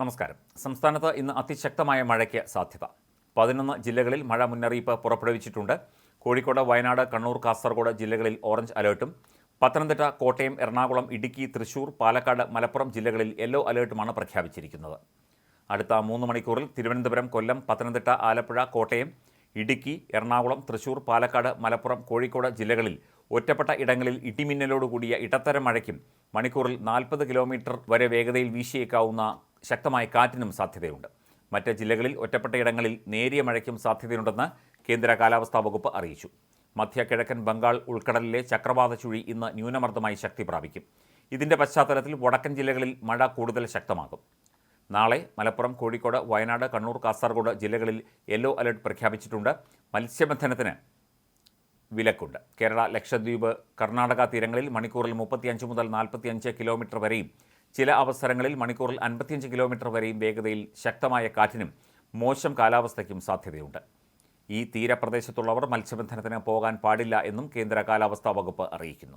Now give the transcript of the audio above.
നമസ്കാരം. സംസ്ഥാനത്ത് ഇന്ന് അതിശക്തമായ മഴയ്ക്ക് സാധ്യത. പതിനൊന്ന് ജില്ലകളിൽ മഴ മുന്നറിയിപ്പ് പുറപ്പെടുവിച്ചിട്ടുണ്ട്. കോഴിക്കോട് വയനാട് കണ്ണൂർ കാസർഗോഡ് ജില്ലകളിൽ ഓറഞ്ച് അലേർട്ടും. പത്തനംതിട്ട കോട്ടയം എറണാകുളം ഇടുക്കി തൃശൂർ പാലക്കാട് മലപ്പുറം ജില്ലകളിൽ യെല്ലോ അലേർട്ടുമാണ് പ്രഖ്യാപിച്ചിരിക്കുന്നത്. അടുത്ത മൂന്ന് മണിക്കൂറിൽ തിരുവനന്തപുരം കൊല്ലം പത്തനംതിട്ട ആലപ്പുഴ കോട്ടയം ഇടുക്കി എറണാകുളം തൃശൂർ പാലക്കാട് മലപ്പുറം കോഴിക്കോട് ജില്ലകളിൽ ഒറ്റപ്പെട്ട ഇടങ്ങളിൽ ഇടിമിന്നലോടുകൂടിയ ഇടത്തരം മഴയ്ക്കും മണിക്കൂറിൽ നാൽപ്പത് കിലോമീറ്റർ വരെ വേഗതയിൽ വീശിയേക്കാവുന്ന ശക്തമായ കാറ്റിനും സാധ്യതയുണ്ട്. മറ്റ് ജില്ലകളിൽ ഒറ്റപ്പെട്ട ഇടങ്ങളിൽ നേരിയ മഴയ്ക്കും സാധ്യതയുണ്ടെന്ന് കേന്ദ്ര കാലാവസ്ഥാ വകുപ്പ് അറിയിച്ചു. മധ്യ കിഴക്കൻ ബംഗാൾ ഉൾക്കടലിലെ ചക്രവാത ചുഴി ഇന്ന് ന്യൂനമർദ്ദമായി ശക്തി പ്രാപിക്കും. ഇതിന്റെ പശ്ചാത്തലത്തിൽ വടക്കൻ ജില്ലകളിൽ മഴ കൂടുതൽ ശക്തമാകും. നാളെ മലപ്പുറം കോഴിക്കോട് വയനാട് കണ്ണൂർ കാസർഗോഡ് ജില്ലകളിൽ യെല്ലോ അലർട്ട് പ്രഖ്യാപിച്ചിട്ടുണ്ട്. മത്സ്യബന്ധനത്തിന് വിലക്കുണ്ട്. കേരള ലക്ഷദ്വീപ് കർണാടക തീരങ്ങളിൽ മണിക്കൂറിൽ മുപ്പത്തിയഞ്ച് മുതൽ നാൽപ്പത്തിയഞ്ച് കിലോമീറ്റർ വരെയും ചില അവസരങ്ങളിൽ മണിക്കൂറിൽ അൻപത്തിയഞ്ച് കിലോമീറ്റർ വരെയും വേഗതയിൽ ശക്തമായ കാറ്റിനും മോശം കാലാവസ്ഥയ്ക്കും സാധ്യതയുണ്ട്. ഈ തീരപ്രദേശത്തുള്ളവർ മത്സ്യബന്ധനത്തിന് പോകാൻ പാടില്ല എന്നും കേന്ദ്ര കാലാവസ്ഥാ വകുപ്പ് അറിയിക്കുന്നു.